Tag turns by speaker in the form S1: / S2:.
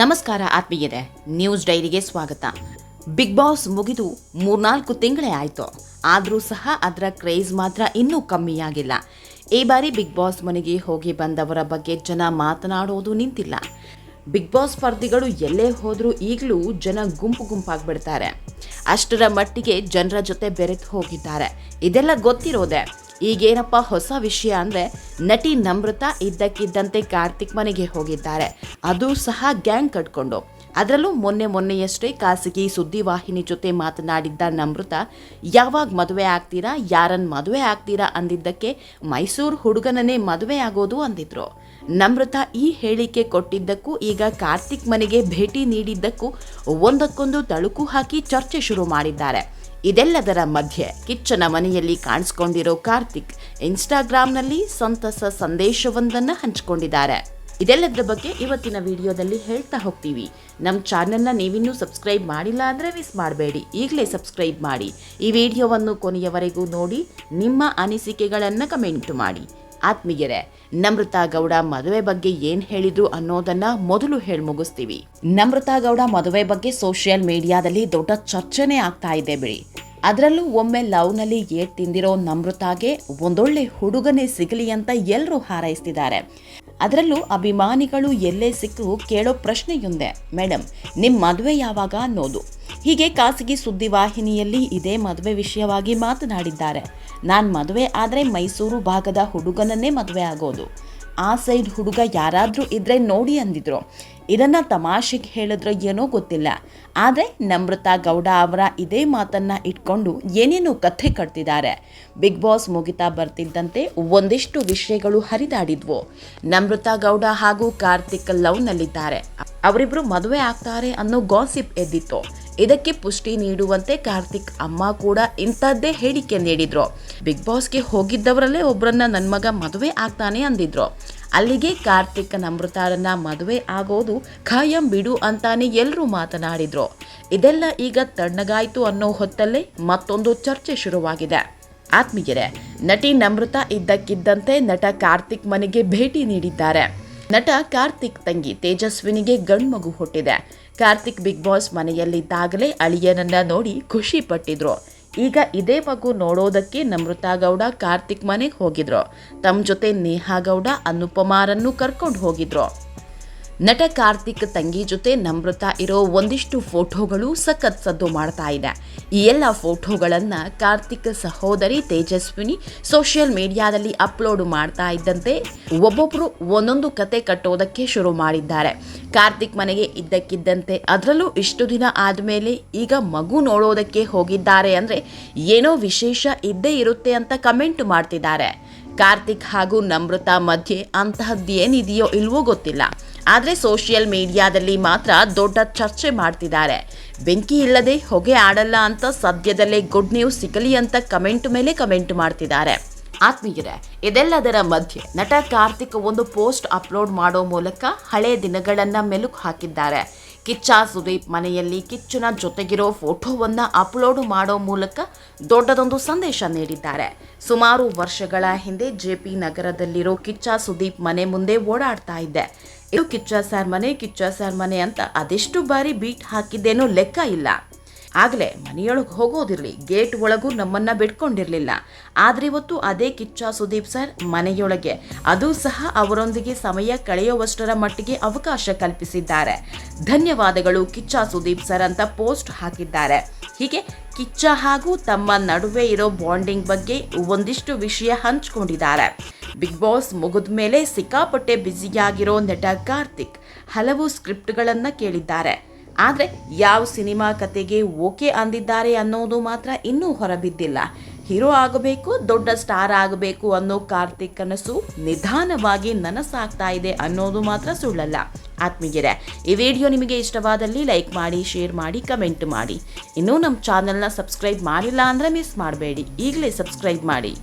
S1: ನಮಸ್ಕಾರ ಆತ್ಮೀಯರೇ, ನ್ಯೂಸ್ ಡೈರಿಗೆ ಸ್ವಾಗತ. ಬಿಗ್ ಬಾಸ್ ಮುಗಿದು ಮೂರ್ನಾಲ್ಕು ತಿಂಗಳೇ ಆಯಿತು. ಆದರೂ ಸಹ ಅದರ ಕ್ರೇಜ್ ಮಾತ್ರ ಇನ್ನೂ ಕಮ್ಮಿಯಾಗಿಲ್ಲ. ಈ ಬಾರಿ ಬಿಗ್ ಬಾಸ್ ಮನೆಗೆ ಹೋಗಿ ಬಂದವರ ಬಗ್ಗೆ ಜನ ಮಾತನಾಡೋದು ನಿಂತಿಲ್ಲ. ಬಿಗ್ ಬಾಸ್ ಸ್ಪರ್ಧಿಗಳು ಎಲ್ಲೇ ಹೋದರೂ ಈಗಲೂ ಜನ ಗುಂಪು ಗುಂಪಾಗ್ಬಿಡ್ತಾರೆ. ಅಷ್ಟರ ಮಟ್ಟಿಗೆ ಜನರ ಜೊತೆ ಬೆರೆತು ಹೋಗಿದ್ದಾರೆ. ಇದೆಲ್ಲ ಗೊತ್ತಿರೋದೆ? ಈಗೇನಪ್ಪ ಹೊಸ ವಿಷಯ ಅಂದರೆ ನಟಿ ನಮ್ರತಾ ಇದ್ದಕ್ಕಿದ್ದಂತೆ ಕಾರ್ತಿಕ್ ಮನೆಗೆ ಹೋಗಿದ್ದಾರೆ. ಅದು ಸಹ ಗ್ಯಾಂಗ್ ಕಟ್ಕೊಂಡು. ಅದರಲ್ಲೂ ಮೊನ್ನೆ ಮೊನ್ನೆಯಷ್ಟೇ ಖಾಸಗಿ ಸುದ್ದಿವಾಹಿನಿ ಜೊತೆ ಮಾತನಾಡಿದ್ದ ನಮೃತ ಯಾವಾಗ ಮದುವೆ ಆಗ್ತೀರಾ ಯಾರನ್ನು ಮದುವೆ ಆಗ್ತೀರಾ ಅಂದಿದ್ದಕ್ಕೆ ಮೈಸೂರು ಹುಡುಗನನ್ನೇ ಮದುವೆ ಆಗೋದು ಅಂದಿದ್ರು. ನಮೃತ ಈ ಹೇಳಿಕೆ ಕೊಟ್ಟಿದ್ದಕ್ಕೂ ಈಗ ಕಾರ್ತಿಕ್ ಮನೆಗೆ ಭೇಟಿ ನೀಡಿದ್ದಕ್ಕೂ ಒಂದಕ್ಕೊಂದು ತಳುಕು ಹಾಕಿ ಚರ್ಚೆ ಶುರು ಮಾಡಿದ್ದಾರೆ. ಇದೆಲ್ಲದರ ಮಧ್ಯೆ ಕಿಚ್ಚನ ಮನೆಯಲ್ಲಿ ಕಾಣಿಸ್ಕೊಂಡಿರೋ ಕಾರ್ತಿಕ್ ಇನ್ಸ್ಟಾಗ್ರಾಂನಲ್ಲಿ ಸಂತಸ ಸಂದೇಶವೊಂದನ್ನು ಹಂಚಿಕೊಂಡಿದ್ದಾರೆ. ಇದೆಲ್ಲದರ ಬಗ್ಗೆ ಇವತ್ತಿನ ವಿಡಿಯೋದಲ್ಲಿ ಹೇಳ್ತಾ ಹೋಗ್ತೀವಿ. ನಮ್ಮ ಚಾನೆಲ್ನ ನೀವಿನ್ನೂ ಸಬ್ಸ್ಕ್ರೈಬ್ ಮಾಡಿಲ್ಲ ಅಂದರೆ ಮಿಸ್ ಮಾಡಬೇಡಿ. ಈಗಲೇ ಸಬ್ಸ್ಕ್ರೈಬ್ ಮಾಡಿ. ಈ ವಿಡಿಯೋವನ್ನು ಕೊನೆಯವರೆಗೂ ನೋಡಿ, ನಿಮ್ಮ ಅನಿಸಿಕೆಗಳನ್ನು ಕಮೆಂಟ್ ಮಾಡಿ. ಆತ್ಮೀಯರೇ, ನಮ್ರತಾ ಗೌಡ ಮದುವೆ ಬಗ್ಗೆ ಏನ್ ಹೇಳಿದ್ರು ಅನ್ನೋದನ್ನ ಮೊದಲು ಹೇಳಿ ಮುಗಿಸ್ತೀವಿ. ನಮ್ರತಾ ಗೌಡ ಮದುವೆ ಬಗ್ಗೆ ಸೋಷಿಯಲ್ ಮೀಡಿಯಾದಲ್ಲಿ ದೊಡ್ಡ ಚರ್ಚೆನೇ ಆಗ್ತಾ ಇದೆ ಬಿಡಿ. ಅದರಲ್ಲೂ ಒಮ್ಮೆ ಲವ್ನಲ್ಲಿ ಏಟ್ ತಿಂದಿರೋ ನಮೃತಾಗೆ ಒಂದೊಳ್ಳೆ ಹುಡುಗನೇ ಸಿಗಲಿ ಅಂತ ಎಲ್ಲರೂ ಹಾರೈಸ್ತಿದ್ದಾರೆ. ಅದರಲ್ಲೂ ಅಭಿಮಾನಿಗಳು ಎಲ್ಲೇ ಸಿಕ್ಕು ಕೇಳೋ ಪ್ರಶ್ನೆಯೊಂದೇ ಮೇಡಮ್ ನಿಮ್ಮ ಮದುವೆ ಯಾವಾಗ? ಅನ್ನೋದು. ಹೀಗೆ ಖಾಸಗಿ ಸುದ್ದಿವಾಹಿನಿಯಲ್ಲಿ ಇದೇ ಮದುವೆ ವಿಷಯವಾಗಿ ಮಾತನಾಡಿದ್ದಾರೆ. ನಾನು ಮದುವೆ ಆದರೆ ಮೈಸೂರು ಭಾಗದ ಹುಡುಗನನ್ನೇ ಮದುವೆ ಆಗೋದು. ಆ ಸೈಡ್ ಹುಡುಗ ಯಾರಾದರೂ ಇದ್ರೆ ನೋಡಿ ಅಂದಿದ್ರು. ಇದನ್ನು ತಮಾಷೆಗೆ ಹೇಳಿದ್ರೆ ಏನೋ ಗೊತ್ತಿಲ್ಲ. ಆದರೆ ನಮ್ರತಾ ಗೌಡ ಅವರ ಇದೇ ಮಾತನ್ನು ಇಟ್ಕೊಂಡು ಏನೇನೋ ಕಥೆ ಕಟ್ತಿದ್ದಾರೆ. ಬಿಗ್ ಬಾಸ್ ಮುಗಿತಾ ಬರ್ತಿದ್ದಂತೆ ಒಂದಿಷ್ಟು ವಿಷಯಗಳು ಹರಿದಾಡಿದ್ವು. ನಮ್ರತಾ ಗೌಡ ಹಾಗೂ ಕಾರ್ತಿಕ್ ಲವ್ನಲ್ಲಿದ್ದಾರೆ ಅವರಿಬ್ಬರು ಮದುವೆ ಆಗ್ತಾರೆ ಅನ್ನೋ ಗಾಸಿಪ್ ಎದ್ದಿತ್ತು. ಇದಕ್ಕೆ ಪುಷ್ಟಿ ನೀಡುವಂತೆ ಕಾರ್ತಿಕ್ ಅಮ್ಮ ಕೂಡ ಇಂಥದ್ದೇ ಹೇಳಿಕೆ ನೀಡಿದ್ರು. ಬಿಗ್ ಬಾಸ್ಗೆ ಹೋಗಿದ್ದವರಲ್ಲೇ ಒಬ್ಬರನ್ನ ನನ್ನ ಮಗ ಮದುವೆ ಆಗ್ತಾನೆ ಅಂದಿದ್ರು. ಅಲ್ಲಿಗೆ ಕಾರ್ತಿಕ್ ನಮೃತಾರನ್ನ ಮದುವೆ ಆಗೋದು ಖಾಯಂ ಬಿಡು ಅಂತಾನೆ ಎಲ್ಲರೂ ಮಾತನಾಡಿದ್ರು. ಇದೆಲ್ಲ ಈಗ ತಣ್ಣಗಾಯ್ತು ಅನ್ನೋ ಹೊತ್ತಲ್ಲೇ ಮತ್ತೊಂದು ಚರ್ಚೆ ಶುರುವಾಗಿದೆ. ಆತ್ಮೀಯರೇ, ನಟಿ ನಮೃತ ಇದ್ದಕ್ಕಿದ್ದಂತೆ ನಟ ಕಾರ್ತಿಕ್ ಮನೆಗೆ ಭೇಟಿ ನೀಡಿದ್ದಾರೆ. ನಟ ಕಾರ್ತಿಕ್ ತಂಗಿ ತೇಜಸ್ವಿನಿಗೆ ಗಂಡ್ಮಗು ಹುಟ್ಟಿದೆ. ಕಾರ್ತಿಕ್ ಬಿಗ್ ಬಾಸ್ ಮನೆಯಲ್ಲಿದ್ದಾಗಲೇ ಅಳಿಯನನ್ನ ನೋಡಿ ಖುಷಿ ಪಟ್ಟಿದ್ರು. ಈಗ ಇದೇ ಮಗು ನೋಡೋದಕ್ಕೆ ನಮೃತಾ ಗೌಡ ಕಾರ್ತಿಕ್ ಮನೆಗೆ ಹೋಗಿದ್ರು. ತಮ್ಮ ಜೊತೆ ನೇಹಾ ಗೌಡ, ಅನುಪಮಾರನ್ನು ಕರ್ಕೊಂಡು ಹೋಗಿದ್ರು. ನಟ ಕಾರ್ತಿಕ್ ತಂಗಿ ಜೊತೆ ನಮೃತ ಇರೋ ಒಂದಿಷ್ಟು ಫೋಟೋಗಳು ಸಖತ್ ಸದ್ದು ಮಾಡ್ತಾ ಇದೆ. ಈ ಎಲ್ಲ ಫೋಟೋಗಳನ್ನು ಕಾರ್ತಿಕ್ ಸಹೋದರಿ ತೇಜಸ್ವಿನಿ ಸೋಷಿಯಲ್ ಮೀಡಿಯಾದಲ್ಲಿ ಅಪ್ಲೋಡ್ ಮಾಡ್ತಾ ಇದ್ದಂತೆ ಒಬ್ಬೊಬ್ಬರು ಒಂದೊಂದು ಕತೆ ಕಟ್ಟೋದಕ್ಕೆ ಶುರು ಮಾಡಿದ್ದಾರೆ. ಕಾರ್ತಿಕ್ ಮನೆಗೆ ಇದ್ದಕ್ಕಿದ್ದಂತೆ ಅದರಲ್ಲೂ ಇಷ್ಟು ದಿನ ಆದಮೇಲೆ ಈಗ ಮಗು ನೋಡೋದಕ್ಕೆ ಹೋಗಿದ್ದಾರೆ ಅಂದರೆ ಏನೋ ವಿಶೇಷ ಇದ್ದೇ ಇರುತ್ತೆ ಅಂತ ಕಮೆಂಟ್ ಮಾಡ್ತಿದ್ದಾರೆ. ಕಾರ್ತಿಕ್ ಹಾಗೂ ನಮ್ರತಾ ಮಧ್ಯೆ ಅಂತಹದ್ದೇನಿದೆಯೋ ಇಲ್ವೋ ಗೊತ್ತಿಲ್ಲ. ಆದರೆ ಸೋಷಿಯಲ್ ಮೀಡಿಯಾದಲ್ಲಿ ಮಾತ್ರ ದೊಡ್ಡ ಚರ್ಚೆ ಮಾಡ್ತಿದ್ದಾರೆ. ಬೆಂಕಿ ಇಲ್ಲದೆ ಹೊಗೆ ಆಡಲ್ಲ ಅಂತ ಸದ್ಯದಲ್ಲೇ ಗುಡ್ ನ್ಯೂಸ್ ಸಿಗಲಿ ಅಂತ ಕಮೆಂಟ್ ಮೇಲೆ ಕಮೆಂಟ್ ಮಾಡ್ತಿದ್ದಾರೆ. ಆತ್ಮೀಯರೇ, ಇದೆಲ್ಲದರ ಮಧ್ಯೆ ನಟ ಕಾರ್ತಿಕ್ ಒಂದು ಪೋಸ್ಟ್ ಅಪ್ಲೋಡ್ ಮಾಡೋ ಮೂಲಕ ಹಳೆಯ ದಿನಗಳನ್ನು ಮೆಲುಕು ಹಾಕಿದ್ದಾರೆ. ಕಿಚ್ಚ ಸುದೀಪ್ ಮನೆಯಲ್ಲಿ ಕಿಚ್ಚನ ಜೊತೆಗಿರೋ ಫೋಟೋವನ್ನು ಅಪ್ಲೋಡ್ ಮಾಡೋ ಮೂಲಕ ದೊಡ್ಡದೊಂದು ಸಂದೇಶ ನೀಡಿದ್ದಾರೆ. ಸುಮಾರು ವರ್ಷಗಳ ಹಿಂದೆ ಜೆ ಪಿ ನಗರದಲ್ಲಿರೋ ಕಿಚ್ಚ ಸುದೀಪ್ ಮನೆ ಮುಂದೆ ಓಡಾಡ್ತಾ ಇದ್ದೆ. ಇದು ಕಿಚ್ಚ ಸರ್ ಮನೆ, ಕಿಚ್ಚ ಸರ್ ಮನೆ ಅಂತ ಅದೆಷ್ಟು ಬಾರಿ ಬೀಟ್ ಹಾಕಿದ್ದೇನೋ ಲೆಕ್ಕ ಇಲ್ಲ. ಆಗಲೇ ಮನೆಯೊಳಗೆ ಹೋಗೋದಿರಲಿ, ಗೇಟ್ ಒಳಗೂ ನಮ್ಮನ್ನು ಬಿಟ್ಕೊಂಡಿರಲಿಲ್ಲ. ಆದರೆ ಇವತ್ತು ಅದೇ ಕಿಚ್ಚ ಸುದೀಪ್ ಸರ್ ಮನೆಯೊಳಗೆ. ಅದು ಸಹ ಅವರೊಂದಿಗೆ ಸಮಯ ಕಳೆಯುವಷ್ಟರ ಮಟ್ಟಿಗೆ ಅವಕಾಶ ಕಲ್ಪಿಸಿದ್ದಾರೆ. ಧನ್ಯವಾದಗಳು ಕಿಚ್ಚ ಸುದೀಪ್ ಸರ್ ಅಂತ ಪೋಸ್ಟ್ ಹಾಕಿದ್ದಾರೆ. ಹೀಗೆ ಕಿಚ್ಚ ಹಾಗೂ ತಮ್ಮ ನಡುವೆ ಇರೋ ಬಾಂಡಿಂಗ್ ಬಗ್ಗೆ ಒಂದಿಷ್ಟು ವಿಷಯ ಹಂಚಿಕೊಂಡಿದ್ದಾರೆ. ಬಿಗ್ ಬಾಸ್ ಮುಗಿದ ಮೇಲೆ ಸಿಕ್ಕಾಪಟ್ಟೆ ಬ್ಯುಸಿಯಾಗಿರೋ ನಟ ಕಾರ್ತಿಕ್ ಹಲವು ಸ್ಕ್ರಿಪ್ಟ್ಗಳನ್ನು ಕೇಳಿದ್ದಾರೆ. ಆದರೆ ಯಾವ ಸಿನಿಮಾ ಕತೆಗೆ ಓಕೆ ಅಂದಿದ್ದಾರೆ ಅನ್ನೋದು ಮಾತ್ರ ಇನ್ನೂ ಹೊರಬಿದ್ದಿಲ್ಲ. ಹೀರೋ ಆಗಬೇಕು, ದೊಡ್ಡ ಸ್ಟಾರ್ ಆಗಬೇಕು ಅನ್ನೋ ಕಾರ್ತಿಕ್ ಕನಸು ನಿಧಾನವಾಗಿ ನನಸಾಗ್ತಾ ಇದೆ ಅನ್ನೋದು ಮಾತ್ರ ಸುಳ್ಳಲ್ಲ. ಆತ್ಮೀಯರೇ, ಈ ವಿಡಿಯೋ ನಿಮಗೆ ಇಷ್ಟವಾದಲ್ಲಿ ಲೈಕ್ ಮಾಡಿ, ಶೇರ್ ಮಾಡಿ, ಕಮೆಂಟ್ ಮಾಡಿ. ಇನ್ನೂ ನಮ್ಮ ಚಾನಲ್ನ ಸಬ್ಸ್ಕ್ರೈಬ್ ಮಾಡಿಲ್ಲ ಅಂದರೆ ಮಿಸ್ ಮಾಡಬೇಡಿ. ಈಗಲೇ ಸಬ್ಸ್ಕ್ರೈಬ್ ಮಾಡಿ.